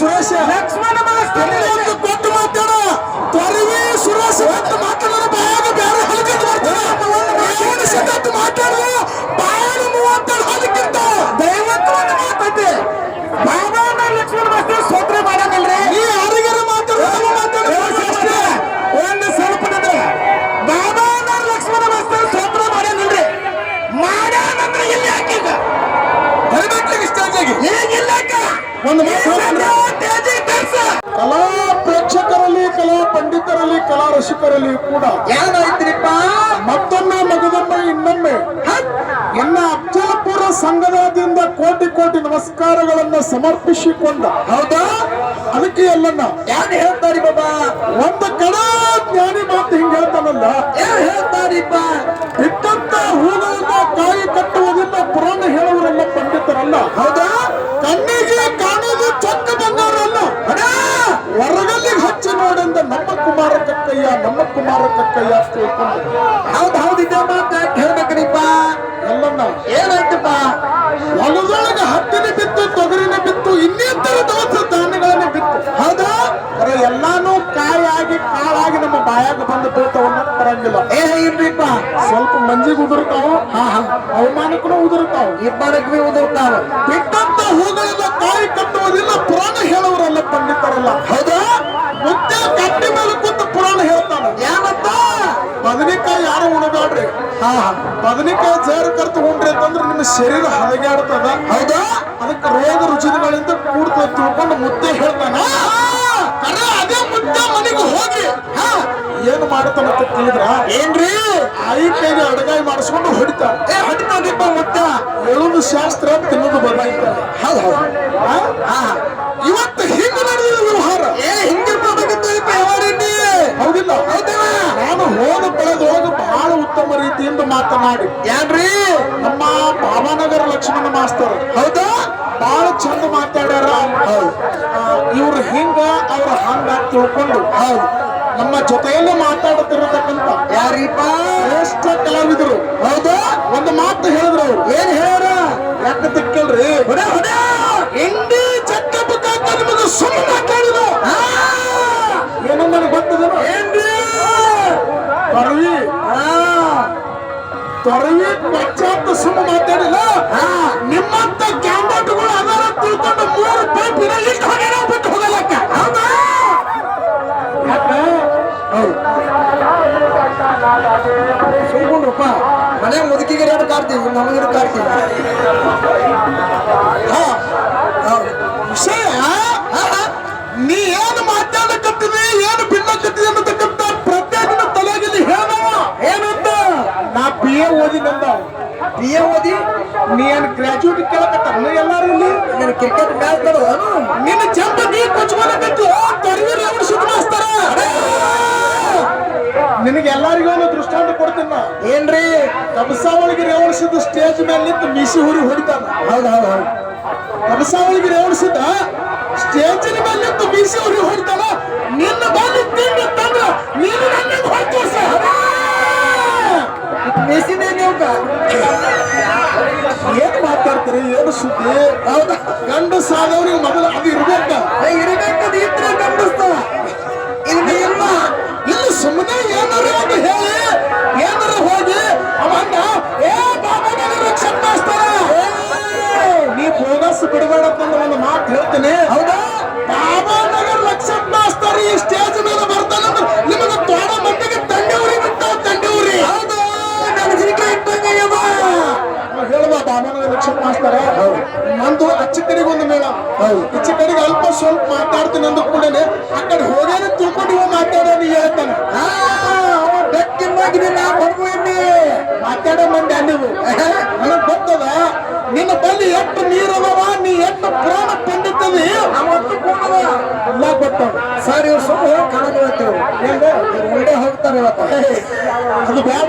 ಸುರೇಶ ಲಕ್ಷ್ಮಣ ಕೂಡ ಏನಾಯ್ತ್ರಿಪ್ಪ ಮತ್ತೊಮ್ಮೆ ಮಗದೊಮ್ಮೆ ಇನ್ನೊಮ್ಮೆ. ಎಲ್ಲ ಅಫಜಲಪುರ ಸಂಘದಿಂದ ಕೋಟಿ ಕೋಟಿ ನಮಸ್ಕಾರಗಳನ್ನ ಸಮರ್ಪಿಸಿಕೊಂಡ. ಹೌದಾ? ಅದಕ್ಕೆ ಎಲ್ಲನ್ನ. ಯಾರು ಹೇಳ್ತಾರಿ ಬಾಬಾ? ಒಂದು ಕಡ ಜ್ಞಾನಿ ಮಾತು ಹಿಂಗ ಹೇಳ್ತಾನಲ್ಲ. ಯಾರು ಹೇಳ್ತಾರಿಪ್ಪ? ಇಟ್ಟಂತ ಹೂಗಳನ್ನ ಕಾಯಿ ಕಟ್ಟುವುದಿಲ್ಲ, ಪುರಾಣ ಹೇಳುವರೆಲ್ಲ ಪಂಡಿತರಲ್ಲ. ಹೌದಾ? ಕಣ್ಣಿಗೆ ಹಚ್ಚಿ ನೋಡಿಂದ ನಮ್ಮ ಕುಮಾರ ಕಕ್ಕಯ್ಯ, ನಮ್ಮ ಕುಮಾರ ಕಕ್ಕಯ್ಯ ತಿಳ್ಕೊಂಡು ಹೌದ್ ಹೌದ್ ಇದೇ ಮಾತ ಹೇಳ್ಬೇಕ್ರಿಪ್ಪ ಎಲ್ಲನ್ನ ಏನಾಯ್ತಪ್ಪ? ಹೊಲದೊಳಗ ಹತ್ತಿನ ಬಿತ್ತು, ತೊಗರಿನ ಬಿತ್ತು, ಇನ್ನಿತರ ದೋಸ ಧಾನ್ಯಗಳನ್ನ ಬಿತ್ತು. ಹೌದಾ? ಎಲ್ಲಾನು ಕಾಯಾಗಿ, ಕಾಳಾಗಿ ನಮ್ಮ ಬಾಯಾಗ ಬಂದು ಬೀಳ್ತಾವನ್ನ ಬರಂಗಿಲ್ಲ ಏ ಇಲ್ರಿಪ್ಪ ಸ್ವಲ್ಪ ಮಂಜಿಗೆ ಉದುರ್ತಾವ. ಹಾ ಹಾ. ಅವಮಾನಕ್ಕೂ ಉದುರ್ತಾವ. ಇಬ್ಬರಕ್ಕೆ ಉದುರ್ತಾವ. ಬಿಟ್ಟಂತ ಹೂಗಳಿಂದ ಕಾಯಿ ಕಟ್ಟುವುದಿಲ್ಲ, ಪುರಾಣ ಹೇಳುವರಲ್ಲ ಪಂಡಿತರಲ್ಲ. ಹೌದಾ? ಮುದ್ದೆ ಕಟ್ಟಿ ಮೇಲೆ ಕೂತು ಪುರಾಣ ಹೇಳ್ತಾನ. ಏನಂತ ಬದನೆಕಾಯಿ ಯಾರು ಉಣಬೇಡ್ರಿ? ಹಾ ಹಾ. ಬದನೆಕಾಯಿ ಜೇರ್ ಕರ್ತು ಉಂಡ್ರಿ ಅಂತಂದ್ರೆ ನಿಮ್ಮ ಶರೀರ ಹದಗಾಡ್ತದ. ಹೌದಾ? ಅದಕ್ಕೆ ರೋಗ ರುಚಿಗಳಿಂದ ಕೂಡ್ತದ ತಿಳ್ಕೊಂಡು ಮುದ್ದೆ ಹೇಳ್ತಾನ. ಅದೇ ಮುದ್ದೆ ಮನೆಗೆ ಹೋಗಿ ಹಾ, ಏನು ಮಾಡ್ತಾನಂತ ಕೇಳಿದ್ರ ಏನ್ರಿ? ಆಯಿ ಕೈಗೆ ಅಡಗಾಯಿ ಮಾಡಿಸ್ಕೊಂಡು ಹೊಡಿತಾರ ಏ ಹಡಿತಾನಿಪ್ಪ ಮುತ್ತ ಹೇಳುದು ಶಾಸ್ತ್ರ ತಿನ್ನೋದು ಬದಲಾಯ್ತಾರೆ ಹೌದು ಹೌದ್ ಹಾ ಹಾ ಇವತ್ತು ಹಿಂಗ ನಡೆದಿದ ವ್ಯವಹಾರ ಏ ಹಿಂಗಿರ್ಬೇಕಾಗತ್ತಪ್ಪ ಯಾವಾರಿಲ್ಲಿ ಹೌದಿಲ್ಲ ಹೌದಾ ನಾನು ಹೋದ ಬೆಳೆದೊಳಗೆ ಬಹಳ ಉತ್ತಮ ಮಾತನಾಡಿ ಏನ್ರಿ ನಮ್ಮ ಭಾವನಗರ ಲಕ್ಷ್ಮಣ ಮಾಸ್ತರ್. ಹೌದಾ? ಬಹಳ ಚಂದ ಮಾತಾಡ್ಯಾರ. ಇವ್ರು ಹಿಂಗ ಅವ್ರ ಹಂಗ ತಿಳ್ಕೊಂಡು. ಹೌದು. ನಮ್ಮ ಜೊತೆಯಲ್ಲೇ ಮಾತಾಡುತ್ತಿರತಕ್ಕಂತ ಯಾರೀಪ ಎಷ್ಟು ಕಲಾವಿದರು. ಹೌದಾ? ಒಂದು ಮಾತು ಹೇಳಿದ್ರು ಅವ್ರು. ಏನ್ ಹೇಳ್ಯಾರ? ಯಾಕ ತಿಕ್ಕಲ್ರಿ ಹೊಡ ಹೊಡ ಇಂಡಿ ಚಕ್ಕಪ್ಪ ಕಾಕ ನಿಮಗೆ ಸುಮ್ಮನೆ ಮಾತಾಡಿದ ಹಾ ಏನೋ ನನಗೆ ಗೊತ್ತದೇನೋ ಏನ್ರಿ ತೊರವಿ ಹಾ ತೊರವಿ ಪಶ್ಚಾತ್ತ ಸುಮ್ಮ ಮಾತಾಡಿಲ್ಲ ನಿಮ್ಮಂತ ಕ್ಯಾಂಡೇಟ್ಗಳು ಅದರ ತಿಳ್ಕೊಂಡು ಮೂರು ಪೈಪ್ ಇಷ್ಟು ಹೋಗ್ಯಾರ ಬಿಟ್ಟು ಹೋಗಲಕ್ಕ ಹೌದಾ? ಸುಮ್ಕೊಂಡ್ರಪ್ಪ. ಮನೆ ಮುದುಕಿಗೆ ಎರಡು ಕಾಡ್ತೀವಿ? ನಮಗಿರು ಕಾಡ್ತೀವಿ. ಹಾ, ಹೌದು. ವಿಷಯ ನೀ ಏನು ಮಾತಾಡಕತ್ತೀನಿ ಏನು ಬಿನ್ನಕತ್ತೀನಿ ಅನ್ನತಕ್ಕಂತ ನಾ ಓದಿ ಎ ಓದಿನಂದ ಬಿ ಎ ಓದಿ ನೀ ಏನ್ ಗ್ರಾಜುಯೇಟ್ ಕೇಳಕತ್ತಾರ? ಎಲ್ಲಾರು ಇಲ್ಲಿ? ನೀನು ಕ್ರಿಕೆಟ್ ಮ್ಯಾಚ್ ನೋಡುವನು ನಿನ್ನ ಚಂದ ನೀ ಕೊಚ್ಕೊಳಕತ್ತು. ತೊರವಿರಿ ಅವ್ರು ಸುದ್ದಿ ಮಾಸ್ತಾರ. ನಿನಗೆ ಎಲ್ಲರಿಗೂ ಒಂದು ದೃಷ್ಟಾಂತ ಕೊಡ್ತೀನಿ ಏನ್ರೀ? ಕಬಸಾವಳಿಗೆ ರೇವಣಿಸಿದ ಸ್ಟೇಜ್ ಮೇಲೆ ನಿಂತು ಮೀಸಿ ಹುರಿ ಹೊಡಿತಾನ ಹೌದು ಹೌದು ಹೌದು. ಕಬಸಾವಳಿಗೆ ರೇವಣಿಸಿದ ಸ್ಟೇಜಿನ ಮೇಲೆ ನಿಂತು ಮೀಸಿ ಹುರಿ ಹೊಡಿತಾನ ನಿನ್ನ ಬಂದು ತಿಂಡಿ ತಂದ್ರ ನೀನು ನನ್ನ ಹೊರತು ಮೆಸಿನೇ ನೀವು ಏನ್ ಮಾತಾಡ್ತೀರಿ? ಏನು ಸುದ್ದಿ ಹೌದಾ? ಗಂಡು ಸಾದವ್ರಿಗೆ ಮೊದಲು ಅದು ಕಡೆಗೆ ಅಲ್ಪ ಸ್ವಲ್ಪ ಮಾತಾಡ್ತೀನಿ ಅಂದ ಕೂಡಲೇ ಆ ಕಡೆ ಹೋಗ್ಯಾನ ತಿಳ್ಕೊಂಡು ಇವ ಮಾತಾಡೋ ನೀ ಹೇಳ್ತಾನೆ. ಬೆಕ್ಕಿನ್ನಾಗಿದೆ ನಾ ಎಣ್ಣೆ ಮಾತಾಡೋ ಮಂದಿ ನೀವು ನನಗೆ ಗೊತ್ತದ ನಿನ್ನ ಬಲ್ಲಿ ಎಷ್ಟು ನೀರದವ ನೀ ಎಷ್ಟು ಪುರಾಣ ಪಂಡಿತದಿ ಅವತ್ತು ಕೂಡದ ಎಲ್ಲ ಗೊತ್ತವ ಸರ್ ಇವ್ರು ಸುಮ್ಮ ಹೋಗಿ ಕಾಣೋದು ಇವತ್ತು ಹೆಂಗ ಮುಂದೆ ಹೋಗ್ತಾರೆ ಇವತ್ತು ಅದು ಬೇಡ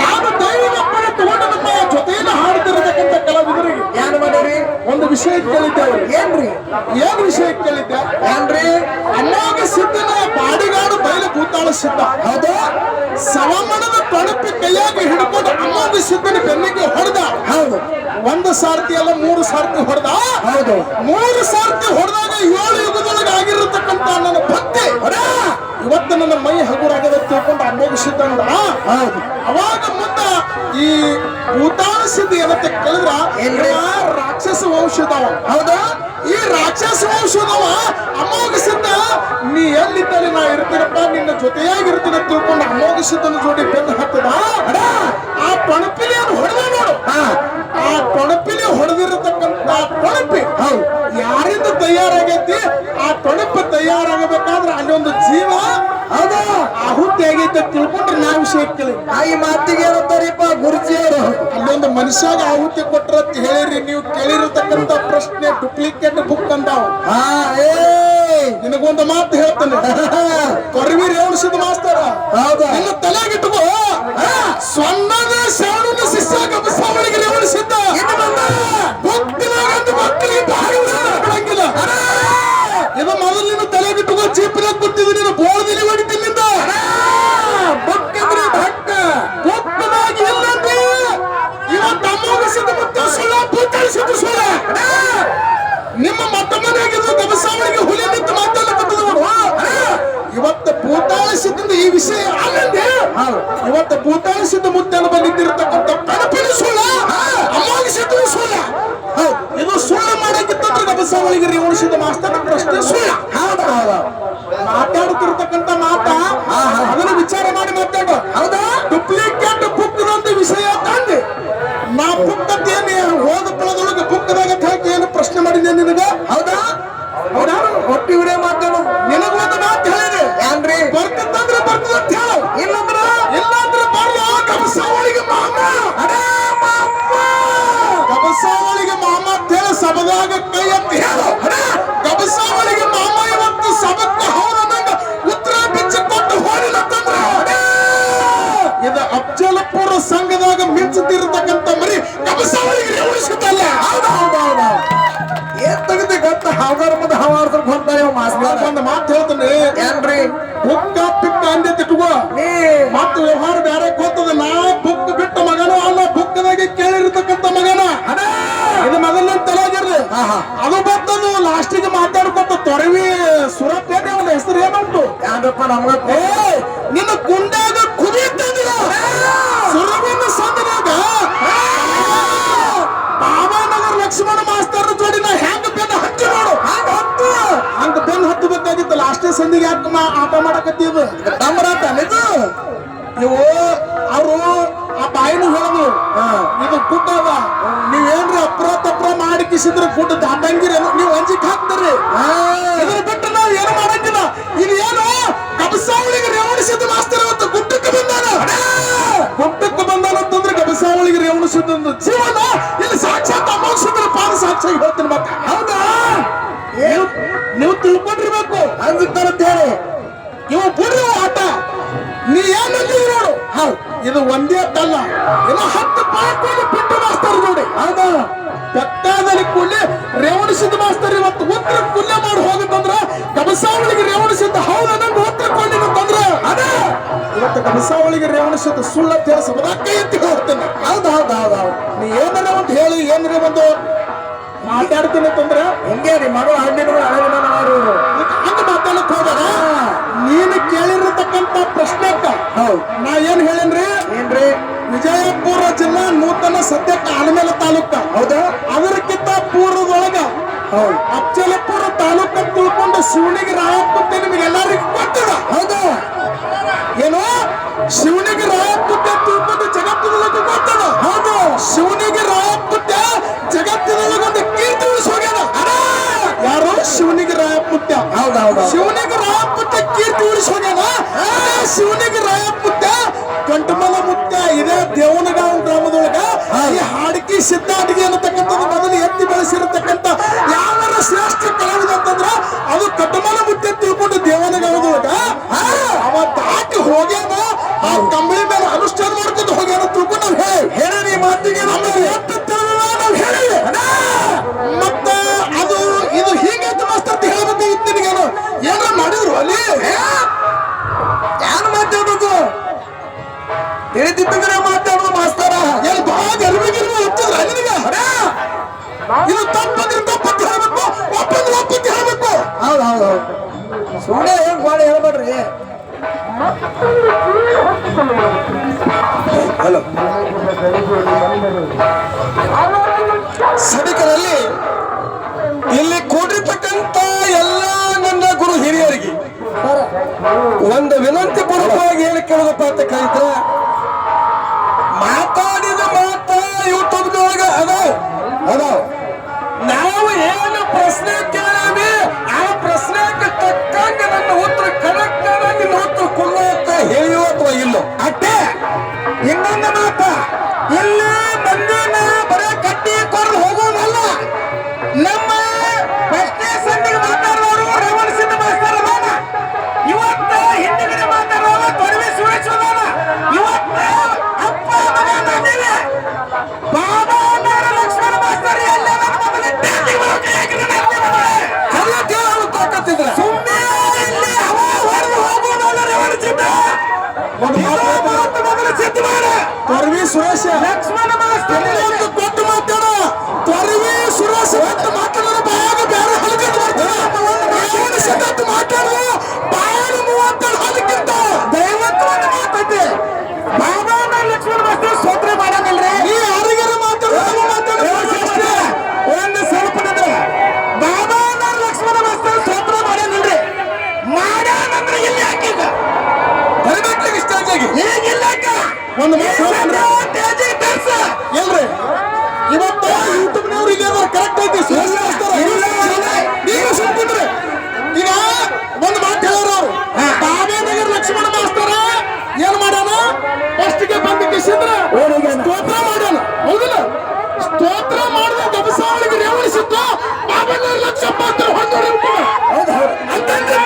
ನಾನು ದೈವಪ್ಪನ ತಗೊಂಡು ನಮ್ಮ ಜೊತೆಯಲ್ಲಿ ಹಾಡ್ತಿರತಕ್ಕಂಥ ಕಲಾವಿದರಿಗೆ ಏನ್ ಮಾಡಿರಿ ಒಂದು ವಿಷಯ ಕೇಳಿದ್ದೆ ಏನ್ರಿ? ಏನ್ ವಿಷಯ ಕೇಳಿದ್ದೆ ಏನ್ರಿ? ಅನ್ನಾಗ ಸಿದ್ಧನ ಬಾಡಿಗಾಡು ಬಯಲು ಕೂತಾಳ ಸಿದ್ಧ. ಹೌದು. ಸವಮಣದ ತಣುಪಿ ಕೈಯಾಗಿ ಹಿಡ್ಕೊಂಡು ಅಮ್ಮಾಗ ಸಿದ್ಧನ ಬೆನ್ನಿಗೆ ಹೊಡೆದ. ಹೌದು. ಒಂದು ಸಾರ್ತಿ ಅಲ್ಲ ಮೂರು ಸಾರ್ತಿ ಹೊಡೆದ. ಹೌದು. ಮೂರು ಸಾರ್ತಿ ಹೊಡೆದಾಗ ಏಳು ಯುಗದೊಳಗೆ ಆಗಿರತಕ್ಕಂತ ನನ್ನ ಭಕ್ತಿ. ಇವತ್ತು ನನ್ನ ಮೈ ಹಗುರಾಗದ ತಿಳ್ಕೊಂಡು ಅಮೋಘಿಸಿದ್ದ ಸಿದ್ಧ ಹೌದು. ಅವಾಗ ಮುಂದ ಈ ಭೂತಾನ ಸಿದ್ಧಿ ಏನಂತ ಕೇಳಿದ್ರ ರಾಕ್ಷಸ ವಂಶದವ. ಹೌದಾ? ಈ ರಾಕ್ಷಸ ವಂಶದವ ಅಮೋಘ ಸಿದ್ಧ. ನೀ ಎಲ್ಲಿದ್ದಲ್ಲಿ ನಾ ಇರ್ತೀನಪ್ಪ? ನಿನ್ನ ಜೊತೆಯಾಗಿರ್ತೀನಿ ಅಂತ ತಿಳ್ಕೊಂಡು ಅಮೋಘ ಸಿದ್ಧನ ಜೋಡಿ ಬೆನ್ನು ಹತ್ತದ? ಆ ಪಣಪಿಲಿಯನ್ನು ಹೊಡೆದ ನೋಡು. ಆ ಪಣಪಿಲಿ ಹೊಡೆದಿರತಕ್ಕಂತ ಪಣಪಿ ಹೌದು. ಯಾರಿಂದ ತಯಾರಾಗೈತಿ? ಆ ಕೊಣಪ ತಯಾರಾಗಬೇಕಾದ್ರೆ ಅಲ್ಲೊಂದು ಜೀವ ಅದ ಆಹುತಿ ಆಗೈತೆ ತಿಳ್ಕೊಂಡ್ರೆ ನಾ ವಿಷಯ ಕೇಳಿ ಆ ಈ ಮಾತಿಗೆ ಏನಂತಾರಿಪ್ಪ ಗುರುಜಿಯವರು ಅಲ್ಲೊಂದು ಮನುಷ್ಯಾಗ ಆಹುತಿ ಕೊಟ್ರ ಅಂತ ಹೇಳಿರಿ ನೀವು ಕೇಳಿರತಕ್ಕಂತ ಪ್ರಶ್ನೆ ಡುಪ್ಲಿಕೇಟ್ ಬುಕ್ ಅಂದಾವ. ನಿನಗೊಂದು ಮಾತು ಹೇಳ್ತಾನೆ. ಕೊರವಿ ರೇವಣಿಸಿದ ಮಾಸ್ತಾರ. ಹೌದಾ? ತಲೆಗಿಟ್ಕೋ ಸೊನ್ನದ ಶಾಣುನ ಶಿಷ್ಯ ಕಬಸಾವಳಿಗೆ ರೇವಣಿಸಿದ್ದ ಇನ್ನು ಬಂದ ಭಕ್ತನಾಗಂತ ಮಕ್ಕಳಿಗೆ ಭಾರಿ ಬಿಡಂಗಿಲ್ಲ ಇದು ಮೊದಲು ನಿನ್ನ ತಲೆಗಿಟ್ಕೋ ಜೀಪಿನಾಗ ಕೂತಿದ್ದು ನೀನು ಬೋಳದಲ್ಲಿ ಹೊಡಿತಿಲ್ಲಿಂದ ಬಕ್ಕಂದ್ರೆ ಭಕ್ಕ ಭಕ್ತನಾಗಿ ಇಲ್ಲಂದ್ರೆ ಇವತ್ತು ಅಮೋಘಿಸಿದ ಮತ್ತೆ ಸುಳ್ಳ ಭೂತಳಿಸಿದ ಸುಳ್ಳ ನಿಮ್ಮ ಮತ ಮನೆಯಾಗಿದ್ದು ಕಬಸಾವಳಿಗೆ ಹುಲಿ ನಿಂತು ಮಾತಾಡಕತ್ತದವರು ಇವತ್ತು ಭೂತಾಳಿಸಿದ್ದ ಈ ವಿಷಯ ಅಲ್ಲದೆ ಇವತ್ತು ಭೂತಾಳಿಸಿದ್ದ ಮುತ್ತನ್ನು ಬಂದಿದ್ದಿರತಕ್ಕಂಥ ಕಣಪಿನ ಸುಳ್ಳ ಅಮೋಘಿಸಿದ್ದು ಸುಳ್ಳ ಹೌದು. ಇದು ಸುಳ್ಳು ಮಾಡಕ್ಕಿತ್ತಂದ್ರೆ ಕಬಸಾವಳಿಗೆ ರೇವಣಿಸಿದ ಮಾಸ್ತನ ಪ್ರಶ್ನೆ ಸುಳ್ಳ ಹೌದಾ ಅಂತ ಹೇಳು. ಕಬಸಾವಳಿಗೆ ಮಾಮ ಇವತ್ತು ಸಬಕ್ಕ ಹೌದಂಗ ಉತ್ತರ ಬಿಚ್ಚಿ ಕೊಟ್ಟು ಅಂತಂದ್ರೆ ಇದು ಅಫ್ಜಲಪುರ ಸಂಘದಾಗ ಮಿಂಚುತ್ತಿರತಕ್ಕಂತ ಮರಿ ಕಬಸಾವಳಿಗೆ ರೇವಣಿಸುತ್ತಲ್ಲ ಹೌದಾ ಹೌದಾ ಹೌದಾ ಏನ್ ತೆಗೆದು ಗೊತ್ತ ಹಾವಾರ ಮುಂದೆ ಮಾಸ್ತರ? ಮಾತು ಹೇಳ್ತಾನೆ. ಏನ್ರಿ? ನಮ್ಗ ಏ ನಿನ್ನ ಗುಂಡಾಗ ಕುದಿಯುತ್ತಂದಿಲ್ಲ ಸುರವಿನ ಸಂದನಾಗ? ಬಾಬಾನಗರ್ ಲಕ್ಷ್ಮಣ ಮಾಸ್ತರ್ ಜೋಡಿ ನಾ ಹೆಂಗ ಬೆನ್ನ ಹಚ್ಚಿ ನೋಡು. ಹಂಗ ಹತ್ತು ಹಂಗ ಬೆನ್ನ ಹತ್ತಬೇಕಾಗಿತ್ತು ಲಾಸ್ಟೇ ಸಂದಿಗೆ ಯಾಕೆ ಮಾ ಆಟ ಮಾಡಕತ್ತೀವಿ ಡಮರಾಟ ಇದು ಇವು ಅವರು ಆ ಬಾಯಿನ ಹೇಳುದು ಇದು ಗುಡ್ಡ ಅದ ನೀವೇನ್ರಿ ಅಪ್ರ ತಪ್ರ ಮಾಡಿ ಕಿಸಿದ್ರೆ ಗುಡ್ಡ ದಾಟಂಗಿರಿ ನೀವು ಅಂಜಿಕ್ ಹಾಕ್ತೀರಿ. ಇದ್ರ ಬಿಟ್ಟು ನಾವು ಏನು ಮಾಡಂಗಿಲ್ಲ. ಇದು ಒಂದು ಜೀವನ ಇಲ್ಲಿ ಸಾಕ್ಷಾತ್ ಅಮೋಕ್ಷದ್ರ ಪಾದ ಸಾಕ್ಷಿ ಹೇಳ್ತೀನಿ ಮತ್ತೆ. ಹೌದಾ? ನೀವು ತಿಳ್ಕೊಂಡಿರ್ಬೇಕು. ಅಂದ್ರೆ ಅಂತ ಹೇಳಿ ಇವ ಬಿಡ್ರಿ ಆಟ. ನೀ ಏನಂದಿ ನೋಡು. ಹೌದು ಇದು ಒಂದೇ ಅಲ್ಲ ಇನ್ನು ಹತ್ತು ಪಾಯಿಂಟ್ ಬಿಟ್ಟು ಮಾಸ್ತಾರ ನೋಡಿ. ಹೌದಾ? ಬೆತ್ತಾದಲ್ಲಿ ಕೂಲಿ ರೇವಣಿಸಿದ ಮಾಸ್ತರ್ ಇವತ್ತು ಉತ್ತರ ಕುಲ್ಯ ಮಾಡಿ ಹೋಗುತ್ತಂದ್ರ ಕಬಸಾವಳಿಗೆ ರೇವಣಿಸಿದ್ದ ಹೌದು ನಂಗೆ ಉತ್ತರ ಕೊಂಡಿರುತ್ತಂದ್ರ ಅದೇ ಇವತ್ತು ಕಬಸಾವಳಿಗೆ ರೇವಣಸಿದ್ ಸುಳ್ಳ ತಿಳಿಸ ಕೈ ಎತ್ತಿ ಹೋಗ್ತೇನೆ. ಹೌದು ಹೌದು ಹೌದು ಹೌದು ನೀ ಏನಾರ ಒಂದು ಹೇಳಿ ಏನಾರ ಒಂದು ಮಾತಾಡ್ತೀನಿ ಅಂತಂದ್ರೆ? ಹೆಂಗೆ ರೀ ಮಗಳು ಹಣ್ಣಿನ ಅವರು ಹಂಗ ಮಾತಾಡಕ್ ಹೋದಾಗ ನೀನು ಕೇಳಿರತಕ್ಕಂತ ಪ್ರಶ್ನೆಕ್ಕ ಹೌದು. ನಾ ಏನ್ ಹೇಳೇನ್ರಿ? ಏನ್ರಿ? ವಿಜಯಪುರ ಜಿಲ್ಲಾ ನೂತನ ಸದ್ಯಕ್ಕೆ ಆಲಮೇಲ ತಾಲೂಕ. ಹೌದಾ? ಅದಕ್ಕಿಂತ ಪೂರ್ವದೊಳಗ ಹೌದು. ಅಚ್ಚಲಪುರ ತಾಲೂಕ ತಿಳ್ಕೊಂಡು ಶಿವನಿಗೆ ರಾಯಪ್ಪತ್ತೆ ನಿಮಗೆ ಎಲ್ಲರಿಗೂ ಗೊತ್ತದ ಹೌದಾ? ಏನು? ಶಿವನಿಗೆ ರಾಯಪ್ಪುತ್ಯ ಹೌದು ಮುತ್ತ ಶಿವನಿಗೆ ಕೀರ್ತಿ ಉಳಿಸೋಣ ಶಿವನಿಗೆ ಶಿವನಿಗೆ ರಾಯಪುತ್ತ ಕಂಟಮಲ ಮುತ್ತ ಇದೇ ದೇವನಗಾಂವ್ ಗ್ರಾಮದೊಳಗ ಈ ಹಾಡಿಕೆ ಸಿದ್ಧಾಟಿಗೆ ಅನ್ನತಕ್ಕಂಥದ್ದು ಮೊದಲು ಎತ್ತಿ ಬೆಳೆಸಿರತಕ್ಕಂಥ ಯಾವ ಶ್ರೇಷ್ಠ ಕಲಾವಿದ ಅಂತಂದ್ರ ಅದು ಕಟ್ಟಮಲ ಮುತ್ತ ತಿಳ್ಕೊಂಡು ದೇವನಗಾಂವದೊಳಗ ಅವ ದಾಟಿ ಹೋಗ್ಯಾನ. ಆ ಕಂಬಳಿ ಇದು ತಪ್ಪಂದ್ರೆ ತಪ್ಪಂತ ಹೇಳ್ಬೇಕು ಒಪ್ಪಂದ್ರೆ ಒಪ್ಪಂತ ಹೇಳ್ಬೇಕು. ಹೌದು ಹೌದು ಹೌದು. ಸುಮ್ಮನೆ ಏನು ಬಾಳ ಹೇಳ್ಬೇಡ್ರಿ. ಹಲೋ. ಸಭಿಕರಲ್ಲಿ ಇಲ್ಲಿ ಕೂಡಿರ್ತಕ್ಕಂಥ ಎಲ್ಲ ನನ್ನ ಗುರು ಹಿರಿಯರಿಗೆ ಒಂದು ವಿನಂತಿ ಪೂರ್ವಕವಾಗಿ ಹೇಳಿ ಕೇಳೋದಪ್ಪ ಅಂತ ಕರೀತಾರೆ ಮಾತಾಡಿದ ಮಾತಾ ಯೂಟ್ಯೂಬ್ದೊಳಗೆ ಅದಾವ. ಅದಾವ. ಪ್ರಶ್ನೆ ಕೇಳಿ ಆ ಪ್ರಶ್ನೆಗೆ ತಕ್ಕಂಗೆ ನನ್ನ ಉತ್ತರ ಕರೆಕ್ಟ್ ನಿನ್ನ ಉತ್ತರ ಕೊಡುವ ಅಂತ ಹೇಳಿಯೋ ಅಥವಾ ಇಲ್ಲೋ? ಅಟ್ಟೆ! ಇನ್ನೊಂದು ಮಾತ! ಸುರೇಶ. ಲಕ್ಷ್ಮಣ ಮಾಸ್ತರ್ ಒಂದು ದೊಡ್ಡ ಮಾತಾಡ? ತೊರವಿ ಸುರೇಶ ಅಂತ ಮಾತಾಡೋದು ಬಾಯಾಗ ಬೇರೆ ಹಲಕಟ್ಟು ಬರ್ತಾರೆ ಸಿದ್ಧಾಂತ ಮಾತಾಡೋದು ಬಾಯಾಗ ಮೂವತ್ತೆರಡು ಹಲಕ್ಕಿಂತ ದೈವತ್ತು ಒಂದು ಮಾತೈತೆ ಬಾಬಾ ಲಕ್ಷ್ಮಣ ಮಾಸ್ತರ್ ಸ್ತೋತ್ರ ಮಾಡಂಗಿಲ್ರಿ. ನೀ ಯಾರಿಗಾರ ಮಾತಾಡೋದು ಮಾತಾಡೋ ಒಂದು ಸ್ವಲ್ಪ. ಬಾಬಾ ಲಕ್ಷ್ಮಣ ಮಾಸ್ತರ್ ಸ್ತೋತ್ರ ಮಾಡಂಗಿಲ್ರಿ. ಮಾಡ್ಯಾನಂದ್ರೆ ಇಲ್ಲಿ ಹಾಕಿಗ ಬರಬೇಕ್ಲಿಗೆ ಸ್ಟೇಜಿಗೆ ಈಗಿಲ್ಲ ಒಂದು ಸ್ಟೇಜಿಗೆ ತರ್ಸ ಎಲ್ರಿ ಇವತ್ತು ಯೂಟ್ಯೂಬ್ನವ್ರಿಗೆ ಕರೆಕ್ಟ್ ಐತಿ ಸುರೇಶ್ ಮಾಸ್ತರ್ ಈಗ ಸುಮ್ಕಿದ್ರೆ ಈಗ ಒಂದು ಮಾತು ಹೇಳೋರು ಅವರು ಬಾಬೇನಗರ ಲಕ್ಷ್ಮಣ ಮಾಸ್ತರ ಏನ್ ಮಾಡ್ಯಾನ ಕಿಸಿದ್ರ ಸ್ತೋತ್ರ ಮಾಡೋಣ ಹೌದಿಲ್ಲ ಸ್ತೋತ್ರ ಮಾಡಿದ ದಬಸಾವಳಿಗೆ ರೇವಣಿಸಿದ್ದು ಬಾಬೇನಗರ ಲಕ್ಷ್ಮಣ ಮಾಸ್ತರ ಹೊಂದೋಡಿ ಅಂತಂದ್ರೆ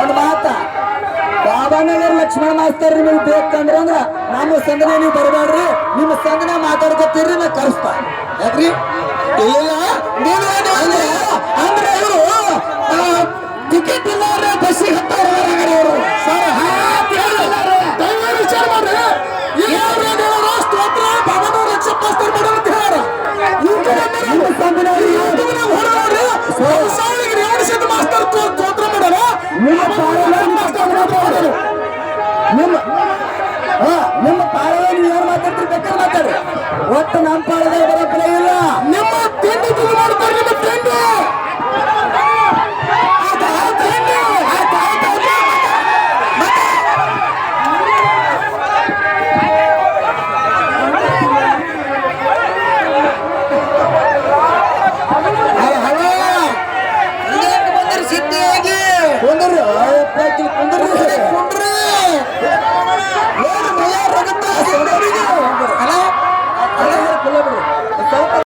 ಒಂದು ಮಾತ ಬಾಬಾನಗರ್ ಲಕ್ಷ್ಮಣ ಮಾಸ್ತರ್ ನಿಮಗೆ ಬೇಕಂದ್ರ ಅಂದ್ರ ನಮ್ಮ ಸಂಘನೆ ನೀವು ಬರಬೇಡ್ರಿ ನಿಮ್ಮ ಸಂಘನೆ ಮಾತಾಡ್ಕೊತೀರಿ ನಾ ಕರೆಸ್ತಾ ಯಾಕ್ರಿ ಇಲ್ಲ ಅಂದ್ರೆ ಇವರು ಟಿಕೆಟ್ ಇಲ್ಲಾರೆ ಒಟ್ಟು ನಮ್ಮ ಪಾಳದಲ್ಲಿ ಬರೋ ಇಲ್ಲ. ನಿಮ್ಮ ತಿಂಡಿ ಮಾಡ್ತಾರೆ ನಿಮ್ಮ ತಿಂಡಿ.